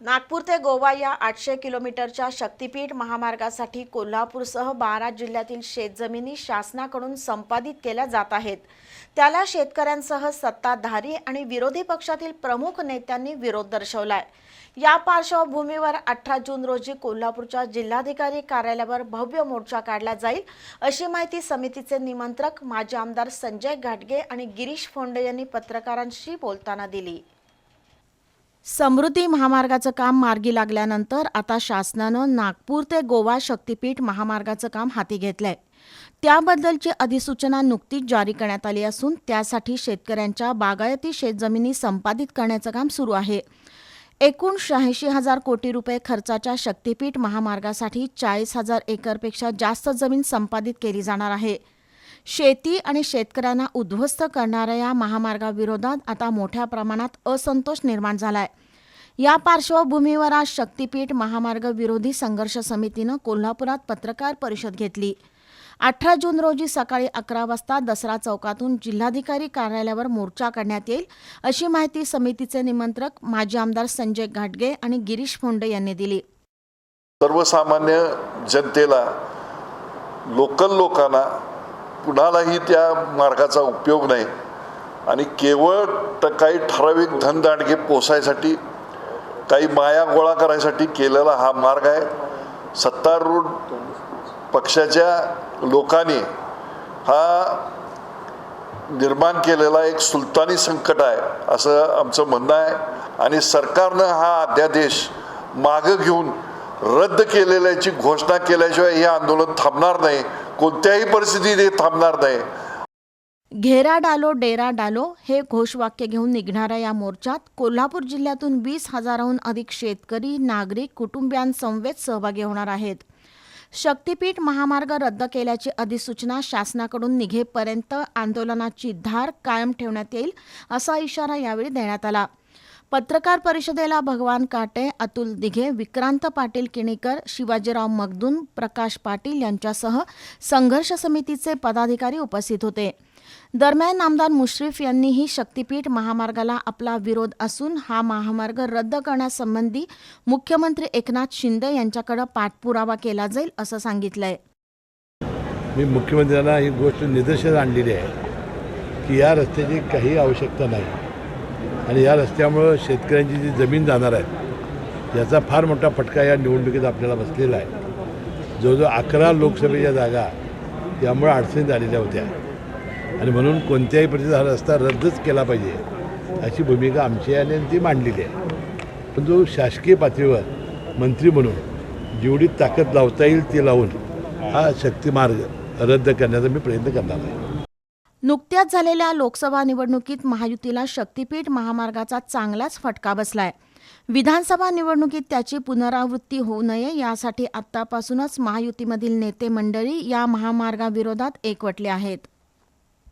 नागपूर ते गोवा या आठशे किलोमीटरच्या शक्तीपीठ महामार्गासाठी कोल्हापूरसह बारा जिल्ह्यातील शेतजमिनी शासनाकडून संपादित केल्या जात आहेत. त्याला शेतकऱ्यांसह सत्ताधारी आणि विरोधी पक्षातील प्रमुख नेत्यांनी विरोध दर्शवलाय. या पार्श्वभूमीवर अठरा जून रोजी कोल्हापूरच्या जिल्हाधिकारी कार्यालयावर भव्य मोर्चा काढला जाईल अशी माहिती समितीचे निमंत्रक माजी आमदार संजय घाटगे आणि गिरीश फोंडे यांनी पत्रकारांशी बोलताना दिली. समृद्धी महामार्गाचं काम मार्गी लागल्यानंतर आता शासनानं नागपूर ते गोवा शक्तीपीठ महामार्गाचं काम हाती घेतलंय. त्याबद्दलची अधिसूचना नुकतीच जारी करण्यात आली असून त्यासाठी शेतकऱ्यांच्या बागायती शेतजमिनी संपादित करण्याचं काम सुरू आहे. एकूण शहाऐंशी हजार कोटी रुपये खर्चाच्या शक्तीपीठ महामार्गासाठी चाळीस हजार एकरपेक्षा जास्त जमीन संपादित केली जाणार आहे. शेती आणि शेतकऱ्यांना उद्ध्वस्त करणाऱ्या या महामार्गाविरोधात आता मोठ्या प्रमाणात असंतोष निर्माण झालाय. या पार्श्वभूमीवर आज शक्तीपीठ महामार्ग विरोधी संघर्ष समितीनं कोल्हापुरात पत्रकार परिषद घेतली. अठरा जून रोजी सकाळी अकरा वाजता दसरा चौकातून जिल्हाधिकारी कार्यालयावर मोर्चा काढण्यात येईल अशी माहिती समितीचे निमंत्रक माजी आमदार संजय घाटगे आणि गिरीश फोंडे यांनी दिली. सर्वसामान्य जनतेला लोकल लोकांना कुणालाही त्या मार्गाचा उपयोग नाही. आणि केवळ तर काही ठराविक धनदांडगे पोसायसाठी काही माया गोळा करायसाठी केलेला हा मार्ग आहे. सत्तारूढ पक्षाच्या लोकांनी हा निर्माण केलेला एक सुलतानी संकट आहे असं आमचं म्हणणं आहे. आणि सरकारनं हा अध्यादेश मागं घेऊन रद्द केलेल्याची घोषणा केल्याशिवाय हे आंदोलन थांबणार नाही. कोणत्याही परिस्थितीत हे थांबणार नाही. घेरा डालो डेरा डालो हे घोषवाक्य घेऊन निघणाऱ्या या मोर्चात कोल्हापूर जिल्ह्यातून वीस हजाराहून अधिक शेतकरी नागरिक कुटुंबियांसमवेत सहभागी होणार आहेत. शक्तीपीठ महामार्ग रद्द केल्याची अधिसूचना शासनाकडून निघेपर्यंत आंदोलनाची धार कायम ठेवण्यात येईल असा इशारा यावेळी देण्यात आला. पत्रकार परिषदेला भगवान काटे अतुल दिघे विक्रांत पाटील किणीकर शिवाजीराव मगदून प्रकाश पाटील यांच्यासह संघर्ष समितीचे पदाधिकारी उपस्थित होते. दरम्यान आमदार मुश्रीफ यांनीही शक्तीपीठ महामार्गाला आपला विरोध असून हा महामार्ग रद्द करण्यासंबंधी मुख्यमंत्री एकनाथ शिंदे यांच्याकडे पाठपुरावा केला जाईल असं सांगितलंय. मी मुख्यमंत्र्यांना ही गोष्ट निदर्शनास आणलेली आहे की या रस्त्याची काही आवश्यकता नाही. आणि या रस्त्यामुळं शेतकऱ्यांची जी जमीन जाणार आहे याचा फार मोठा फटका या निवडणुकीत आपल्याला बसलेला आहे. जवळजवळ अकरा लोकसभेच्या जागा यामुळे अडचणीत आलेल्या होत्या. आणि म्हणून कोणत्याही परिस्थितीत हा रस्ता रद्दच केला पाहिजे अशी भूमिका आमची आहे आणि ती मांडलेली आहे. पण जो शासकीय पातळीवर मंत्री म्हणून जेवढी ताकद लावता येईल ती लावून हा शक्तिमार्ग रद्द करण्याचा मी प्रयत्न करणार आहे. नुकत्याच झालेल्या लोकसभा निवडणुकीत महायुतीला शक्तीपीठ महामार्गाचा चांगलाच फटका बसलाय. विधानसभा निवडणुकीत त्याची पुनरावृत्ती होऊ नये यासाठी आतापासूनच महायुतीमधील नेते मंडळी या महामार्गाविरोधात एकवटले आहेत.